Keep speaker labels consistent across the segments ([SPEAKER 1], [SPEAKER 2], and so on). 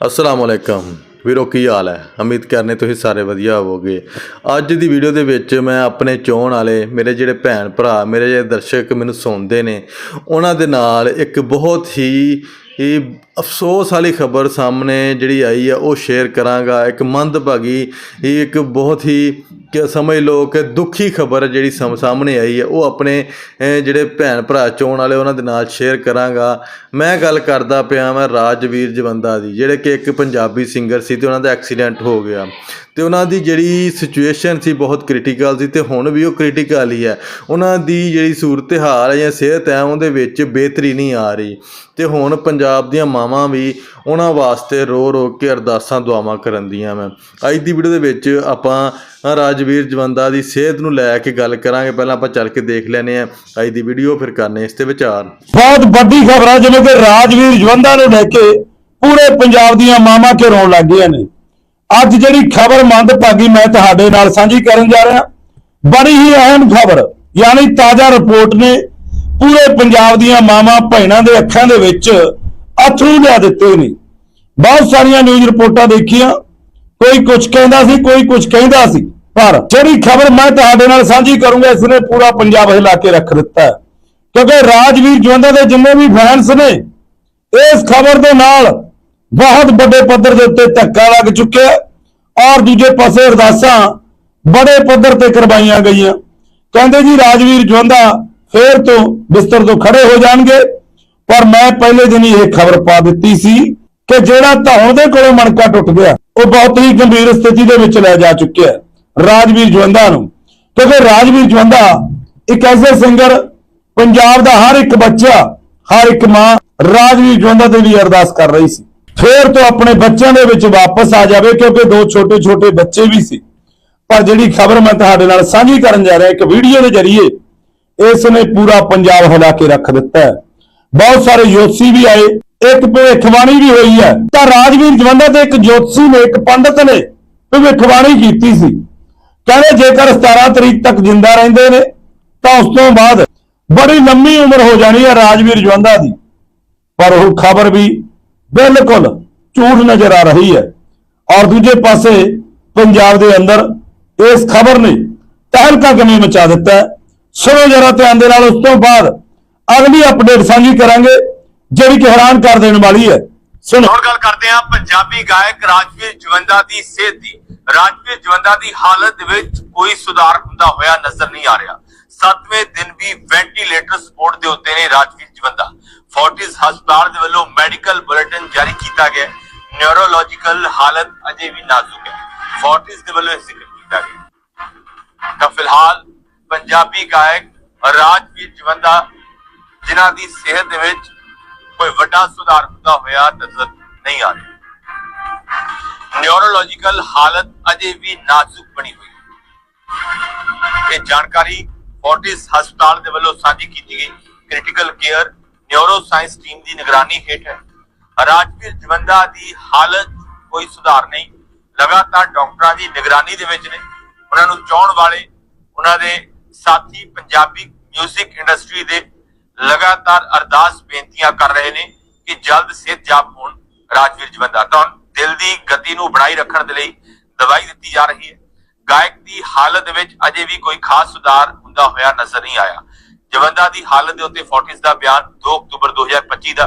[SPEAKER 1] ਅਸਲਾਮ ਅਲੈਕਮ। ਵੀਰੋ, ਕੀ ਹਾਲ ਹੈ? ਉਮੀਦ ਕਰਨੇ ਤੁਸੀਂ ਸਾਰੇ ਵਧੀਆ ਹੋਵੋਗੇ। ਅੱਜ ਦੀ ਵੀਡੀਓ ਦੇ ਵਿੱਚ ਮੈਂ ਆਪਣੇ ਚੋਣ ਵਾਲੇ ਮੇਰੇ ਜਿਹੜੇ ਭੈਣ ਭਰਾ, ਮੇਰੇ ਜਿਹੜੇ ਦਰਸ਼ਕ ਮੈਨੂੰ ਸੁਣਦੇ ਨੇ, ਉਹਨਾਂ ਦੇ ਨਾਲ ਇੱਕ ਬਹੁਤ ਹੀ ਇਹ ਅਫਸੋਸ ਵਾਲੀ ਖਬਰ ਸਾਹਮਣੇ ਜਿਹੜੀ ਆਈ ਆ, ਉਹ ਸ਼ੇਅਰ ਕਰਾਂਗਾ। ਇੱਕ ਮੰਦਭਾਗੀ ਇਹ ਇੱਕ ਬਹੁਤ ਹੀ ਕਿ ਸਮਝ ਲਓ ਕਿ ਦੁਖੀ ਖਬਰ ਜਿਹੜੀ ਸਮ- ਸਾਹਮਣੇ ਆਈ ਹੈ, ਉਹ ਆਪਣੇ ਜਿਹੜੇ ਭੈਣ ਭਰਾ ਚੋਣ ਵਾਲੇ ਉਹਨਾਂ ਦੇ ਨਾਲ ਸ਼ੇਅਰ ਕਰਾਂਗਾ। ਮੈਂ ਗੱਲ ਕਰਦਾ ਪਿਆ ਮੈਂ ਰਾਜਵੀਰ ਜਵੰਦਾ ਦੀ, ਜਿਹੜੇ ਕਿ ਇੱਕ ਪੰਜਾਬੀ ਸਿੰਗਰ ਸੀ ਤੇ ਉਹਨਾਂ ਦਾ ਐਕਸੀਡੈਂਟ ਹੋ ਗਿਆ। ਤੇ ਉਹਨਾਂ ਦੀ ਜਿਹੜੀ ਸਿਚੁਏਸ਼ਨ ਸੀ ਬਹੁਤ ਕ੍ਰਿਟੀਕਲ ਸੀ ਤੇ ਹੁਣ ਵੀ ਉਹ ਕ੍ਰਿਟੀਕਲ ਹੀ ਹੈ। ਉਹਨਾਂ ਦੀ ਜਿਹੜੀ ਸੂਰਤ ਹਾਲ ਹੈ ਜਾਂ ਸਿਹਤ ਹੈ, ਉਹਦੇ ਵਿੱਚ ਬਿਹਤਰੀ ਨਹੀਂ ਆ ਰਹੀ। ਤੇ ਹੁਣ ਪੰਜਾਬ ਦੀਆਂ ਮਾਵਾਂ ਵੀ ਉਹਨਾਂ ਵਾਸਤੇ ਰੋ ਰੋ ਕੇ ਅਰਦਾਸਾਂ, ਦੁਆਵਾਂ ਕਰਨ ਦੀਆਂ ਮੈਂ ਅੱਜ ਦੀ ਵੀਡੀਓ ਦੇ ਵਿੱਚ ਆਪਾਂ ਰਾਜਵੀਰ ਜਵੰਦਾ ਦੀ ਸਿਹਤ ਨੂੰ ਲੈ ਕੇ ਗੱਲ ਕਰਾਂਗੇ। ਪਹਿਲਾਂ ਆਪਾਂ ਚੱਲ ਕੇ ਦੇਖ ਲੈਨੇ ਆ ਅੱਜ ਦੀ ਵੀਡੀਓ ਫਿਰ ਕਰਨੇ ਇਸ ਤੇ ਵਿਚਾਰ।
[SPEAKER 2] ਬਹੁਤ ਵੱਡੀ ਖਬਰ ਹੈ ਜਿਵੇਂ ਕਿ ਰਾਜਵੀਰ ਜਵੰਦਾ ਨੂੰ ਲੈ ਕੇ ਪੂਰੇ ਪੰਜਾਬ ਦੀਆਂ ਮਾਵਾਂ ਕੇ ਰੋਣ ਲੱਗ ਗਈਆਂ ਨੇ। ਅੱਜ ਜਿਹੜੀ ਖਬਰ ਮੰਦਭਾਗੀ ਮੈਂ ਤੁਹਾਡੇ ਨਾਲ ਸਾਂਝੀ ਕਰਨ ਜਾ ਰਿਹਾ, ਬੜੀ ਹੀ ਅਹਿਮ ਖਬਰ, ਯਾਨੀ ਤਾਜ਼ਾ ਰਿਪੋਰਟ ਨੇ ਪੂਰੇ ਪੰਜਾਬ ਦੀਆਂ ਮਾਵਾਂ ਭੈਣਾਂ ਦੇ ਅੱਖਾਂ ਦੇ ਵਿੱਚ ਅਥਰੂ ਲਿਆ ਦਿੱਤੇ ਨੇ। ਬਹੁਤ ਸਾਰੀਆਂ ਨਿਊਜ਼ ਰਿਪੋਰਟਾਂ ਦੇਖੀਆਂ, ਕੋਈ ਕੁਝ ਕਹਿੰਦਾ ਸੀ, ਕੋਈ ਕੁਝ ਕਹਿੰਦਾ ਸੀ। ਪਰ ਜਿਹੜੀ ਖਬਰ ਮੈਂ ਤੁਹਾਡੇ ਨਾਲ ਸਾਂਝੀ ਕਰੂੰਗਾ, ਇਸ ਨੇ ਪੂਰਾ ਪੰਜਾਬ ਹਿਲਾ ਕੇ ਰੱਖ ਦਿੱਤਾ ਹੈ। ਕਿਉਂਕਿ ਰਾਜਵੀਰ ਜਵੰਦਾ ਦੇ ਜਿੰਨੇ ਵੀ ਫੈਨਸ ਨੇ, ਇਸ ਖਬਰ ਦੇ ਨਾਲ ਬਹੁਤ ਵੱਡੇ ਪੱਧਰ ਦੇ ਉੱਤੇ ਧੱਕਾ ਲੱਗ ਚੁੱਕਿਆ ਔਰ ਦੂਜੇ ਪਾਸੇ ਅਰਦਾਸਾਂ ਬੜੇ ਪੱਧਰ ਤੇ ਕਰਵਾਈਆਂ ਗਈਆਂ। ਕਹਿੰਦੇ ਜੀ, ਰਾਜਵੀਰ ਜਵੰਦਾ ਫੇਰ ਤੋਂ ਬਿਸਤਰ ਤੋਂ ਖੜੇ ਹੋ ਜਾਣਗੇ, ਪਰ ਮੈਂ ਪਹਿਲੇ ਦਿਨ ਹੀ ਇਹ ਖਬਰ ਪਾ ਦਿੱਤੀ ਸੀ ਕਿ ਜਿਹੜਾ ਧੌਣ ਦੇ ਕੋਲੋਂ ਮਣਕਾ ਟੁੱਟ ਗਿਆ, ਉਹ ਬਹੁਤ ਹੀ ਗੰਭੀਰ ਸਥਿਤੀ ਦੇ ਵਿੱਚ ਲੈ ਜਾ ਚੁੱਕਿਆ ਰਾਜਵੀਰ ਜਵੰਦਾ ਨੂੰ। ਕਿਉਂਕਿ ਰਾਜਵੀਰ ਜਵੰਦਾ ਇੱਕ ਐਸੇ ਸਿੰਗਰ, ਪੰਜਾਬ ਦਾ ਹਰ ਇੱਕ ਬੱਚਾ, ਹਰ ਇੱਕ ਮਾਂ ਰਾਜਵੀਰ ਜਵੰਦਾ ਦੇ ਲਈ ਅਰਦਾਸ ਕਰ ਰਹੀ ਸੀ। ਫੇਰ ਤੋਂ ਆਪਣੇ ਬੱਚਿਆਂ ਦੇ ਵਿੱਚ ਵਾਪਸ ਆ ਜਾਵੇ, ਕਿਉਂਕਿ ਦੋ ਛੋਟੇ ਛੋਟੇ ਬੱਚੇ ਵੀ ਸੀ। ਪਰ ਜਿਹੜੀ ਖਬਰ ਮੈਂ ਤੁਹਾਡੇ ਨਾਲ ਸਾਂਝੀ ਕਰਨ ਜਾ ਰਿਹਾ, ਇੱਕ ਵੀਡੀਓ ਦੇ ਜ਼ਰੀਏ, ਇਸ ਨੇ ਪੂਰਾ ਪੰਜਾਬ ਹਿਲਾ ਕੇ ਰੱਖ ਦਿੱਤਾ ਹੈ। ਬਹੁਤ ਸਾਰੇ ਜੋਤਸ਼ੀ ਵੀ ਆਏ, ਇੱਕ ਭਵਿੱਖਬਾਣੀ ਵੀ ਹੋਈ ਹੈ। ਤਾਂ ਰਾਜਵੀਰ ਜਵੰਦਾ ਤੇ ਇੱਕ ਜੋਤਸ਼ੀ ਨੇ, ਇੱਕ ਪੰਡਤ ਨੇ ਭਵਿੱਖਬਾਣੀ ਕੀਤੀ ਸੀ। ਕਹਿੰਦੇ ਜੇਕਰ 17 ਤਰੀਕ ਤੱਕ ਜਿੰਦਾ ਰਹਿੰਦੇ ਨੇ, ਤਾਂ ਉਸ ਤੋਂ ਬਾਅਦ ਬੜੀ ਲੰਮੀ ਉਮਰ ਹੋ ਜਾਣੀ ਹੈ ਰਾਜਵੀਰ ਜਵੰਦਾ ਦੀ। ਪਰ ਉਹ ਖਬਰ ਵੀ ਬਿਲਕੁਲ ਝੂਠ ਨਜ਼ਰ ਆ ਰਹੀ ਹੈ। ਔਰ ਦੂਜੇ ਪਾਸੇ ਪੰਜਾਬ ਦੇ ਅੰਦਰ ਇਸ ਖਬਰ ਨੇ ਤਹਿਲਕਾ ਕਿਵੇਂ ਮਚਾ ਦਿੱਤਾ ਹੈ। ਸੁਣੋ ਜਰਾ ਧਿਆਨ ਦੇ ਨਾਲ, ਉਸ ਤੋਂ ਬਾਅਦ ਅਗਲੀ ਅਪਡੇਟ ਸਾਂਝੀ ਕਰਾਂਗੇ, ਜਿਹੜੀ ਕਿ ਹੈਰਾਨ ਕਰ ਦੇਣ ਵਾਲੀ ਹੈ। ਸੁਣੋ।
[SPEAKER 3] ਹੁਣ ਗੱਲ ਕਰਦੇ ਹਾਂ, ਪੰਜਾਬੀ ਗਾਇਕ ਰਾਜਵੀਰ ਜਵੰਦਾ ਦੀ ਸਿਹਤ ਦੀ। ਰਾਜਵੀਰ ਜਵੰਦਾ ਦੀ ਹਾਲਤ ਵਿੱਚ ਕੋਈ ਸੁਧਾਰ ਹੁੰਦਾ ਹੋਇਆ ਨਜ਼ਰ ਨਹੀਂ ਆ ਰਿਹਾ। ਸੱਤਵੇਂ ਦਿਨ ਵੀ ਵੈਂਟੀਲੇਟਰ ਸਪੋਰਟ ਦੇ ਉੱਤੇ ਨੇ ਰਾਜਵੀਰ ਜਵੰਦਾ। ਫੋਰਟਿਸ ਹਸਪਤਾਲ ਦੇ ਵੱਲੋਂ ਮੈਡੀਕਲ ਬੁਲੇਟਿਨ ਜਾਰੀ ਕੀਤਾ ਗਿਆ ਨਿਊਰੋਲੋਜੀਕਲ ਹਾਲਤ ਅਜੇ ਵੀ ਨਾਜ਼ੁਕ ਹੈ। ਫੋਰਟਿਸ ਦੇ ਵੱਲੋਂ ਇਹ ਜ਼ਿਕਰ ਕੀਤਾ ਗਿਆ ਤਾਂ ਫਿਲਹਾਲ ਪੰਜਾਬੀ ਗਾਇਕ ਰਾਜਵੀਰ ਜਵੰਦਾ, ਜਿਨ੍ਹਾਂ ਦੀ ਸਿਹਤ ਦੇ ਵਿੱਚ ਕੋਈ ਵੱਡਾ ਸੁਧਾਰ ਹੁੰਦਾ ਹੋਇਆ ਨਜ਼ਰ ਨਹੀਂ ਆ ਰਿਹਾ। ਨਿਊਰੋਲੋਜੀਕਲ ਹਾਲਤ ਅਜੇ ਵੀ ਨਾਜ਼ੁਕ ਬਣੀ ਹੋਈ ਇਹ ਜਾਣਕਾਰੀ ਫੋਰਟਿਸ ਹਸਪਤਾਲ ਦੇ ਵੱਲੋਂ ਸਾਂਝੀ ਕੀਤੀ ਗਈ। Critical care neuro science team ਦੀ ਨਿਗਰਾਨੀ ਹੇਠ ਹੈ। ਰਾਜਵੀਰ ਜਵੰਦਾ ਦੀ ਹਾਲਤ ਕੋਈ ਸੁਧਾਰ ਨਹੀਂ। ਲਗਾਤਾਰ ਡਾਕਟਰਾਂ ਦੀ ਨਿਗਰਾਨੀ ਦੇ ਵਿੱਚ ਨੇ। ਉਹਨਾਂ ਨੂੰ ਚਾਹਣ ਵਾਲੇ ਉਹਨਾਂ ਦੇ ਸਾਥੀ ਪੰਜਾਬੀ 뮤직 ਇੰਡਸਟਰੀ ਦੇ ਲਗਾਤਾਰ ਅਰਦਾਸ ਬੇਨਤੀਆਂ ਕਰ ਰਹੇ ਨੇ ਕਿ ਜਲਦ ਸਿਹਤਯਾਬ ਹੋਣ। ਰਾਜਵੀਰ ਜਵੰਦਾ ਤਾਂ ਦਿਲ ਦੀ ਗਤੀ ਨੂੰ ਬਣਾਈ ਰੱਖਣ ਦੇ ਲਈ ਦਵਾਈ ਦਿੱਤੀ ਜਾ ਰਹੀ ਹੈ। ਗਾਇਕ ਦੀ ਹਾਲਤ ਵਿੱਚ ਅਜੇ ਵੀ ਕੋਈ ਖਾਸ ਸੁਧਾਰ ਹੁੰਦਾ ਹੋਇਆ ਨਜ਼ਰ ਨਹੀਂ ਆਇਆ। ਜਵੰਦਾ ਦੀ ਹਾਲਤ ਦੇ ਉੱਤੇ ਫੋਰਟਿਸ ਦਾ ਬਿਆਨ 2 ਅਕਤੂਬਰ 2025 ਦਾ।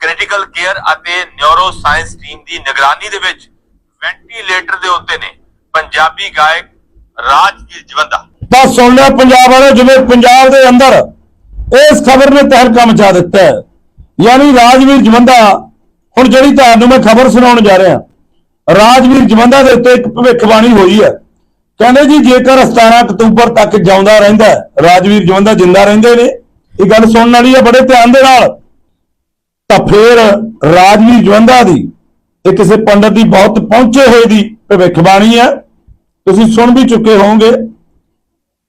[SPEAKER 3] ਕ੍ਰਿਟੀਕਲ ਕੇਅਰ ਅਤੇ ਨਿਊਰੋ ਸਾਇੰਸ ਟੀਮ ਦੀ ਨਿਗਰਾਨੀ ਦੇ ਵਿੱਚ ਵੈਂਟੀਲੇਟਰ ਦੇ ਉੱਤੇ ਨੇ ਪੰਜਾਬੀ ਗਾਇਕ ਰਾਜਵੀਰ ਜਵੰਦਾ।
[SPEAKER 2] ਤਾਂ ਸੁਣ ਲਿਆ ਪੰਜਾਬ ਵਾਲੇ ਜਿਵੇਂ ਪੰਜਾਬ ਦੇ ਅੰਦਰ ਇਸ ਖਬਰ ਨੇ ਤਹਿਲਕਾ ਮਚਾ ਦਿੱਤਾ ਹੈ। ਯਾਨੀ ਰਾਜਵੀਰ ਜਵੰਦਾ ਹੁਣ ਜਿਹੜੀ ਤੁਹਾਨੂੰ ਮੈਂ ਖਬਰ ਸੁਣਾਉਣ ਜਾ ਰਿਹਾ, ਰਾਜਵੀਰ ਜਵੰਦਾ ਦੇ ਉੱਤੇ ਇੱਕ ਭਵਿੱਖਬਾਣੀ ਹੋਈ ਹੈ। ਕਹਿੰਦੇ ਜੀ, ਜੇਕਰ 17 ਅਕਤੂਬਰ ਤੱਕ ਜਿਉਂਦਾ ਰਹਿੰਦਾ ਰਾਜਵੀਰ ਜਵੰਦਾ ਜਿੰਦਾ ਰਹਿੰਦੇ ਨੇ, ਇਹ ਗੱਲ ਸੁਣਨ ਵਾਲੀ ਹੈ ਬੜੇ ਧਿਆਨ ਦੇ ਨਾਲ। ਤਾਂ ਫਿਰ ਰਾਜਵੀਰ ਜਵੰਦਾ ਦੀ ਇਹ ਕਿਸੇ ਪੰਡਤ ਦੀ ਬਹੁਤ ਪਹੁੰਚੇ ਹੋਏ ਦੀ ਭਵਿੱਖਬਾਣੀ ਹੈ। ਤੁਸੀਂ ਸੁਣ ਵੀ ਚੁੱਕੇ ਹੋਵੋਗੇ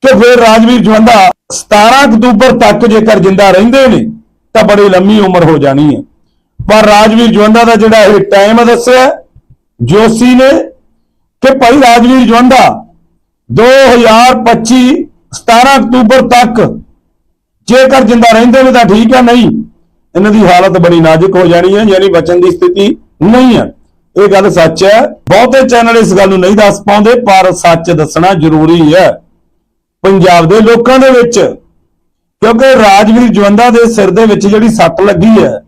[SPEAKER 2] ਕਿ ਫਿਰ ਰਾਜਵੀਰ ਜਵੰਦਾ 17 ਅਕਤੂਬਰ ਤੱਕ ਜੇਕਰ ਜਿੰਦਾ ਰਹਿੰਦੇ ਨੇ, ਤਾਂ ਬੜੀ ਲੰਮੀ ਉਮਰ ਹੋ ਜਾਣੀ ਹੈ। ਪਰ ਰਾਜਵੀਰ ਜਵੰਦਾ ਦਾ ਜਿਹੜਾ ਇਹ ਟਾਈਮ ਦੱਸਿਆ ਜੋਸ਼ੀ ਨੇ ਕਿ ਭਾਈ ਰਾਜਵੀਰ ਜਵੰਦਾ 2025 17 ਅਕਤੂਬਰ ਤੱਕ ਜੇਕਰ ਜਿੰਦਾ ਰਹਿੰਦੇ ਨੇ ਤਾਂ ਠੀਕ ਹੈ, ਨਹੀਂ, ਇਹਨਾਂ ਦੀ ਹਾਲਤ ਬੜੀ ਨਾਜ਼ੁਕ ਹੋ ਜਾਣੀ ਹੈ, ਯਾਨੀ ਬਚਣ ਦੀ ਸਥਿਤੀ ਨਹੀਂ ਹੈ। ਇਹ ਗੱਲ ਸੱਚ ਹੈ, ਬਹੁਤੇ ਚੈਨਲ ਇਸ ਗੱਲ ਨੂੰ ਨਹੀਂ ਦੱਸ ਪਾਉਂਦੇ, ਪਰ ਸੱਚ ਦੱਸਣਾ ਜ਼ਰੂਰੀ ਹੈ। ਪੰਜਾਬ ਦੇ ਲੋਕਾਂ ਦੇ ਵਿੱਚ, ਕਿਉਂਕਿ ਰਾਜਵੀਰ ਜਵੰਦਾ ਦੇ ਸਿਰ ਦੇ ਵਿੱਚ ਜਿਹੜੀ ਸੱਟ ਲੱਗੀ ਹੈ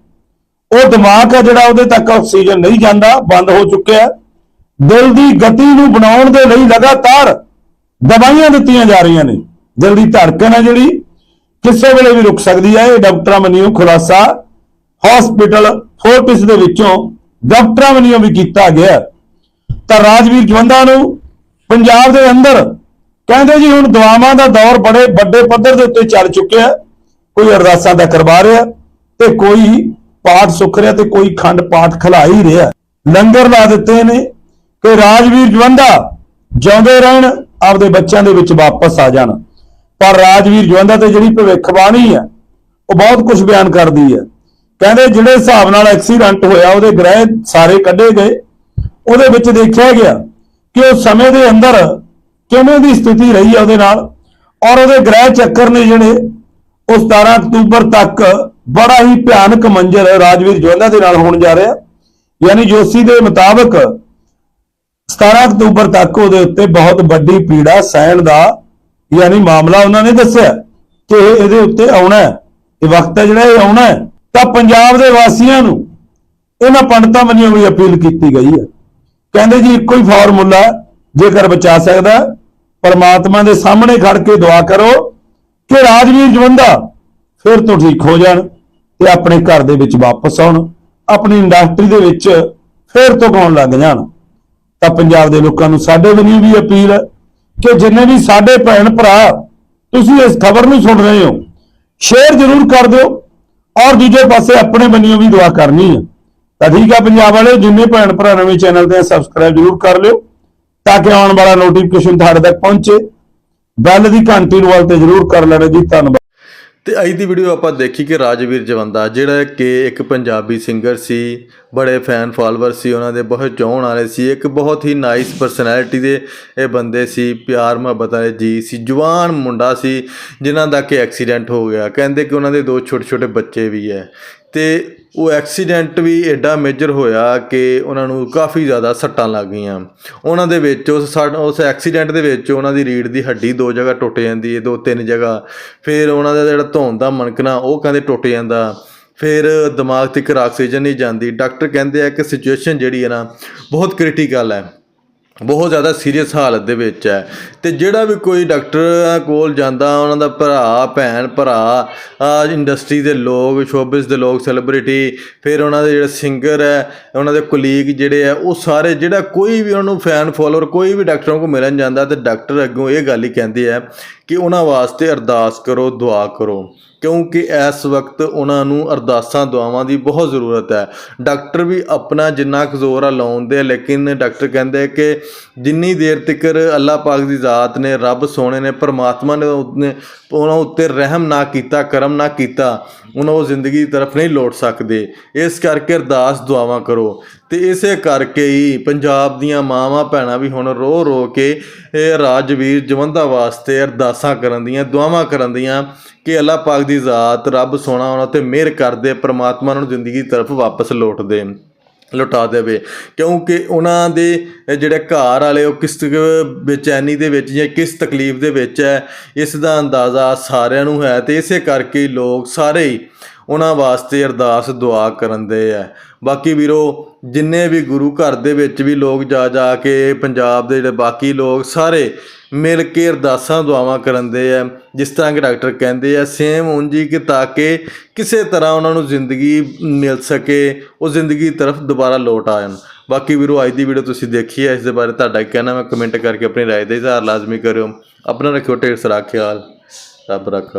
[SPEAKER 2] ਉਹ ਦਿਮਾਗ ਹੈ ਜਿਹੜਾ ਉਹਦੇ ਤੱਕ ਆਕਸੀਜਨ ਨਹੀਂ ਜਾਂਦਾ, ਬੰਦ ਹੋ ਚੁੱਕਿਆ ਦਿਲ ਦੀ ਗਤੀ ਨੂੰ ਬਣਾਉਣ ਦੇ ਲਈ ਲਗਾਤਾਰ ਦਵਾਈਆਂ ਦਿੱਤੀਆਂ ਜਾ ਰਹੀਆਂ ਨੇ। ਦਿਲ ਦੀ ਧੜਕਣ ਹੈ ਜਿਹੜੀ, ਕਿਸੇ ਵੇਲੇ ਵੀ ਰੁਕ ਸਕਦੀ ਹੈ। ਇਹ ਡਾਕਟਰਾਂ ਵੱਲੋਂ ਖੁਲਾਸਾ ਹਸਪੀਟਲ ਫੋਰਟਿਸ ਦੇ ਵਿੱਚੋਂ ਡਾਕਟਰਾਂ ਵੱਲੋਂ ਵੀ ਕੀਤਾ ਗਿਆ ਤਾਂ ਰਾਜਵੀਰ ਜਵੰਦਾ ਨੂੰ ਪੰਜਾਬ ਦੇ ਅੰਦਰ ਕਹਿੰਦੇ ਜੀ ਹੁਣ ਦਵਾਵਾਂ ਦਾ ਦੌਰ ਬੜੇ ਵੱਡੇ ਪੱਧਰ ਦੇ ਉੱਤੇ ਚੱਲ ਚੁੱਕਿਆ ਕੋਈ ਅਰਦਾਸਾਂ ਦਾ ਕਰਵਾ ਰਿਹਾ ਤੇ ਕੋਈ ਪਾਠ ਸੁਖ ਰਿਹਾ ਤੇ ਕੋਈ ਖੰਡ ਪਾਠ ਖਿਲਾ ਹੀ ਰਿਹਾ। ਲੰਗਰ ਲਾ ਦਿੱਤੇ ਨੇ ਕਿ ਰਾਜਵੀਰ ਜਵੰਦਾ ਜਿਉਂਦੇ ਰਹਿਣ, ਆਪਦੇ ਬੱਚਿਆਂ ਦੇ ਵਿੱਚ ਵਾਪਸ ਆ ਜਾਣ। ਪਰ ਰਾਜਵੀਰ ਜਵੰਦਾ ਤੇ ਜਿਹੜੀ ਭਵਿੱਖਬਾਣੀ ਹੈ ਉਹ ਬਹੁਤ ਕੁਝ ਬਿਆਨ ਕਰਦੀ ਹੈ ਕਹਿੰਦੇ ਜਿਹੜੇ ਹਿਸਾਬ ਨਾਲ ਐਕਸੀਡੈਂਟ ਹੋਇਆ, ਉਹਦੇ ਗ੍ਰਹਿ ਸਾਰੇ ਕੱਢੇ ਗਏ। ਉਹਦੇ ਵਿੱਚ ਦੇਖਿਆ ਗਿਆ ਕਿ ਉਹ ਸਮੇਂ ਦੇ ਅੰਦਰ ਕਿਵੇਂ ਦੀ ਸਥਿਤੀ ਰਹੀ ਹੈ ਉਹਦੇ ਨਾਲ। ਔਰ ਉਹਦੇ ਗ੍ਰਹਿ ਚੱਕਰ ਨੇ ਜਿਹੜੇ ਉਹ 17 ਅਕਤੂਬਰ ਤੱਕ ਬੜਾ ਹੀ ਭਿਆਨਕ ਮੰਜ਼ਰ ਰਾਜਵੀਰ ਜਵੰਦਾ ਦੇ ਨਾਲ ਹੋਣ ਜਾ ਰਿਹਾ। ਯਾਨੀ ਜੋਸ਼ੀ ਦੇ ਮੁਤਾਬਕ 17 ਅਕਤੂਬਰ ਤੱਕ ਉਹਦੇ ਉੱਤੇ ਬਹੁਤ ਵੱਡੀ ਪੀੜਾ, ਸਹਿਣ ਦਾ ਯਾਨੀ ਮਾਮਲਾ ਉਹਨਾਂ ਨੇ ਦੱਸਿਆ ਕਿ ਇਹਦੇ ਉੱਤੇ ਆਉਣਾ ਹੈ ਇਹ ਵਕਤ ਹੈ ਜਿਹੜਾ ਇਹ ਆਉਣਾ ਹੈ। ਤਾਂ ਪੰਜਾਬ ਦੇ ਵਾਸੀਆਂ ਨੂੰ ਇਹਨਾਂ ਪੰਡਤਾਂ ਵੱਲੋਂ ਵੀ ਅਪੀਲ ਕੀਤੀ ਗਈ ਹੈ। ਕਹਿੰਦੇ ਜੀ ਇੱਕੋ ਹੀ ਫਾਰਮੂਲਾ ਜੇਕਰ ਬਚਾ ਸਕਦਾ ਪਰਮਾਤਮਾ ਦੇ ਸਾਹਮਣੇ ਖੜ ਕੇ ਦੁਆ ਕਰੋ ਕਿ ਰਾਜਵੀਰ ਜਵੰਦਾ ਫਿਰ ਤੋਂ ਠੀਕ ਹੋ ਜਾਣ ਤੇ ਆਪਣੇ ਘਰ ਦੇ ਵਿੱਚ ਵਾਪਸ ਆਉਣ, ਆਪਣੀ ਇੰਡਸਟਰੀ ਦੇ ਵਿੱਚ ਫਿਰ ਤੋਂ ਗਾਉਣ ਲੱਗ ਜਾਣ। ਤਾਂ ਪੰਜਾਬ ਦੇ ਲੋਕਾਂ ਨੂੰ ਸਾਡੇ ਵੱਲੋਂ ਵੀ ਅਪੀਲ ਹੈ ਕਿ ਜਿੰਨੇ ਵੀ ਸਾਡੇ ਭੈਣ ਭਰਾ, ਤੁਸੀਂ ਇਸ ਖਬਰ ਨੂੰ ਸੁਣ ਰਹੇ ਹੋ ਸ਼ੇਅਰ ਜ਼ਰੂਰ ਕਰ ਦਿਓ ਔਰ ਦੂਜੇ ਪਾਸੇ ਆਪਣੇ ਵੱਲੋਂ ਵੀ ਦੁਆ ਕਰਨੀ ਹੈ ਤਾਂ ਠੀਕ ਆ ਪੰਜਾਬ ਵਾਲੇ ਜਿੰਨੇ ਭੈਣ ਭਰਾ ਨਵੇਂ ਚੈਨਲ ਤੇ ਸਬਸਕ੍ਰਾਈਬ ਜ਼ਰੂਰ ਕਰ ਲਿਓ ਤਾਂ ਕਿ ਆਉਣ ਵਾਲਾ ਨੋਟੀਫਿਕੇਸ਼ਨ ਤੁਹਾਡੇ ਤੱਕ ਪਹੁੰਚੇ। ਬੈਲ ਦੀ ਘੰਟੀ ਨੂੰ ਵੱਲ ਤੇ ਜ਼ਰੂਰ ਕਰ ਲੈਣਾ ਜੀ, ਧੰਨਵਾਦ।
[SPEAKER 1] ਤੇ ਅੱਜ ਦੀ ਵੀਡੀਓ ਆਪਾਂ ਦੇਖੀ ਕਿ ਰਾਜਵੀਰ ਜਵੰਦਾ, ਜਿਹੜਾ ਕਿ ਇੱਕ ਪੰਜਾਬੀ ਸਿੰਗਰ ਸੀ, ਬੜੇ ਫੈਨ ਫਾਲੋਅਰ ਸੀ, ਉਹਨਾਂ ਦੇ ਬਹੁਤ ਚਾਹਣ ਵਾਲੇ ਸੀ, ਇੱਕ ਬਹੁਤ ਹੀ ਨਾਈਸ ਪਰਸਨੈਲਿਟੀ ਦੇ ਇਹ ਬੰਦੇ ਸੀ, ਪਿਆਰ ਮੁਹੱਬਤ ਵਾਲੇ ਜੀ ਸੀ, ਜਵਾਨ ਮੁੰਡਾ ਸੀ, ਜਿਨ੍ਹਾਂ ਦਾ ਕਿ ਐਕਸੀਡੈਂਟ ਹੋ ਗਿਆ। ਕਹਿੰਦੇ ਕਿ ਉਹਨਾਂ ਦੇ ਦੋ ਛੋਟੇ ਛੋਟੇ ਬੱਚੇ ਵੀ ਹੈ। ਤੇ ਉਹ ਐਕਸੀਡੈਂਟ ਵੀ ਐਡਾ ਮੇਜਰ ਹੋਇਆ ਕਿ ਉਹਨਾਂ ਨੂੰ ਕਾਫੀ ਜ਼ਿਆਦਾ ਸੱਟਾਂ ਲੱਗ ਗਈਆਂ। ਉਹਨਾਂ ਦੇ ਵਿੱਚ, ਉਸ ਸੱਟ- ਉਸ ਐਕਸੀਡੈਂਟ ਦੇ ਵਿੱਚ ਉਹਨਾਂ ਦੀ ਰੀੜ ਦੀ ਹੱਡੀ ਦੋ ਜਗ੍ਹਾ ਟੁੱਟ ਜਾਂਦੀ ਹੈ, ਦੋ ਤਿੰਨ ਜਗ੍ਹਾ। ਫਿਰ ਉਹਨਾਂ ਦਾ ਜਿਹੜਾ ਧੌਣ ਦਾ ਮਣਕਣਾ ਉਹ ਕਹਿੰਦੇ ਟੁੱਟ ਜਾਂਦਾ। ਫਿਰ ਦਿਮਾਗ ਤੱਕ ਆਕਸੀਜਨ ਨਹੀਂ ਜਾਂਦੀ। ਡਾਕਟਰ ਕਹਿੰਦੇ ਆ ਕਿ ਸਿਚੁਏਸ਼ਨ ਜਿਹੜੀ ਹੈ ਨਾ, ਬਹੁਤ ਕ੍ਰਿਟੀਕਲ ਹੈ। ਬਹੁਤ ਜ਼ਿਆਦਾ ਸੀਰੀਅਸ ਹਾਲਤ ਦੇ ਵਿੱਚ ਹੈ। ਤੇ ਜਿਹੜਾ ਵੀ ਕੋਈ ਡਾਕਟਰ ਕੋਲ ਜਾਂਦਾ, ਉਹਨਾਂ ਦਾ ਭਰਾ, ਭੈਣ, ਭਰਾ ਇੰਡਸਟਰੀ ਦੇ ਲੋਕ ਸ਼ੋਬਿਸ ਦੇ ਲੋਕ ਸੈਲੀਬ੍ਰਿਟੀ ਫਿਰ ਉਹਨਾਂ ਦੇ ਜਿਹੜੇ ਸਿੰਗਰ ਹੈ, ਉਹਨਾਂ ਦੇ ਕੁਲੀਗ ਜਿਹੜੇ ਆ ਉਹ ਸਾਰੇ ਜਿਹੜਾ ਕੋਈ ਵੀ ਉਹਨਾਂ ਨੂੰ ਫੈਨ ਫੋਲੋਅਰ ਕੋਈ ਵੀ ਡਾਕਟਰਾਂ ਕੋਲ ਮਿਲਣ ਜਾਂਦਾ, ਤੇ ਡਾਕਟਰ ਅੱਗੋਂ ਇਹ ਗੱਲ ਹੀ ਕਹਿੰਦੇ ਆ ਕਿ ਉਹਨਾਂ ਵਾਸਤੇ ਅਰਦਾਸ ਕਰੋ, ਦੁਆ ਕਰੋ। ਕਿਉਂਕਿ ਇਸ ਵਕਤ ਉਹਨਾਂ ਨੂੰ ਅਰਦਾਸਾਂ, ਦੁਆਵਾਂ ਦੀ ਬਹੁਤ ਜ਼ਰੂਰਤ ਹੈ। ਡਾਕਟਰ ਵੀ ਆਪਣਾ ਜਿੰਨਾ ਕੁ ਜ਼ੋਰ ਆ ਲਾਉਂਦੇ ਆ ਲੇਕਿਨ ਡਾਕਟਰ ਕਹਿੰਦੇ ਕਿ ਜਿੰਨੀ ਦੇਰ ਤੱਕ ਅੱਲਾਹ ਪਾਕ ਦੀ ਜ਼ਾਤ ਨੇ, ਰੱਬ ਸੋਹਣੇ ਨੇ, ਪਰਮਾਤਮਾ ਨੇ ਉਹਨਾਂ ਉੱਤੇ ਰਹਿਮ ਨਾ ਕੀਤਾ, ਕਰਮ ਨਾ ਕੀਤਾ ਉਹਨਾਂ ਉਹ ਜ਼ਿੰਦਗੀ ਦੀ ਤਰਫ ਨਹੀਂ ਲੋਟ ਸਕਦੇ। ਇਸ ਕਰਕੇ ਅਰਦਾਸ ਦੁਆਵਾਂ ਕਰੋ। ਤੇ ਇਸੇ ਕਰਕੇ ਹੀ ਪੰਜਾਬ ਦੀਆਂ ਮਾਵਾਂ ਭੈਣਾਂ ਵੀ ਹੁਣ ਰੋ ਰੋ ਕੇ ਇਹ ਰਾਜਵੀਰ ਜਵੰਦਾ ਵਾਸਤੇ ਅਰਦਾਸਾਂ ਕਰਨ ਦੀਆਂ, ਦੁਆਵਾਂ ਕਰਨ ਦੀਆਂ ਕਿ ਅੱਲਾਹ ਪਾਕ ਦੀ ਜ਼ਾਤ, ਰੱਬ ਸੋਹਣਾ ਉਹਨਾਂ ਤੇ ਮਿਹਰ ਕਰਦੇ ਪ੍ਰਮਾਤਮਾ ਉਹਨਾਂ ਨੂੰ ਜ਼ਿੰਦਗੀ ਦੀ ਤਰਫ ਵਾਪਸ ਲੋਟ ਦੇ। ਲੁਟਾ ਦੇਵੇ। ਕਿਉਂਕਿ ਉਹਨਾਂ ਦੇ ਜਿਹੜੇ ਘਰ ਵਾਲੇ, ਉਹ ਕਿਸ ਬੇਚੈਨੀ ਦੇ ਵਿੱਚ ਜਾਂ ਕਿਸ ਤਕਲੀਫ ਦੇ ਵਿੱਚ ਹੈ। ਇਸ ਦਾ ਅੰਦਾਜ਼ਾ ਸਾਰਿਆਂ ਨੂੰ ਹੈ ਤੇ ਇਸੇ ਕਰਕੇ ਲੋਕ ਸਾਰੇ ਹੀ ਉਹਨਾਂ ਵਾਸਤੇ ਅਰਦਾਸ, ਦੁਆ ਕਰਨ ਦੇ ਆ ਬਾਕੀ ਵੀਰੋ, ਜਿੰਨੇ ਵੀ ਗੁਰੂ ਘਰ ਦੇ ਵਿੱਚ ਵੀ ਲੋਕ ਜਾ ਜਾ ਕੇ ਪੰਜਾਬ ਦੇ ਜਿਹੜੇ ਬਾਕੀ ਲੋਕ, ਸਾਰੇ ਮਿਲ ਕੇ ਅਰਦਾਸਾਂ, ਦੁਆਵਾਂ ਕਰਨ ਦੇ ਆ ਜਿਸ ਤਰ੍ਹਾਂ ਕਿ ਡਾਕਟਰ ਕਹਿੰਦੇ ਆ, ਸੇਮ ਉਂਜੀ ਕਿ ਤਾਂ ਕਿ ਕਿਸੇ ਤਰ੍ਹਾਂ ਉਹਨਾਂ ਨੂੰ ਜ਼ਿੰਦਗੀ ਮਿਲ ਸਕੇ, ਉਹ ਜ਼ਿੰਦਗੀ ਤਰਫ ਦੁਬਾਰਾ ਲੌਟ ਆ ਜਾਣ ਬਾਕੀ ਵੀਰੋ, ਅੱਜ ਦੀ ਵੀਡੀਓ ਤੁਸੀਂ ਦੇਖੀ ਹੈ ਇਸ ਦੇ ਬਾਰੇ ਤੁਹਾਡਾ ਕੀ ਕਹਿਣਾ? ਮੈਂ ਕਮੈਂਟ ਕਰਕੇ ਆਪਣੀ ਰਾਏ ਦਾ ਇਜ਼ਹਾਰ ਲਾਜ਼ਮੀ ਕਰਿਓ। ਆਪਣਾ ਰੱਖਿਓ ਢੇਰ ਸਾਰਾ ਖਿਆਲ। ਰੱਬ ਰੱਖਾ।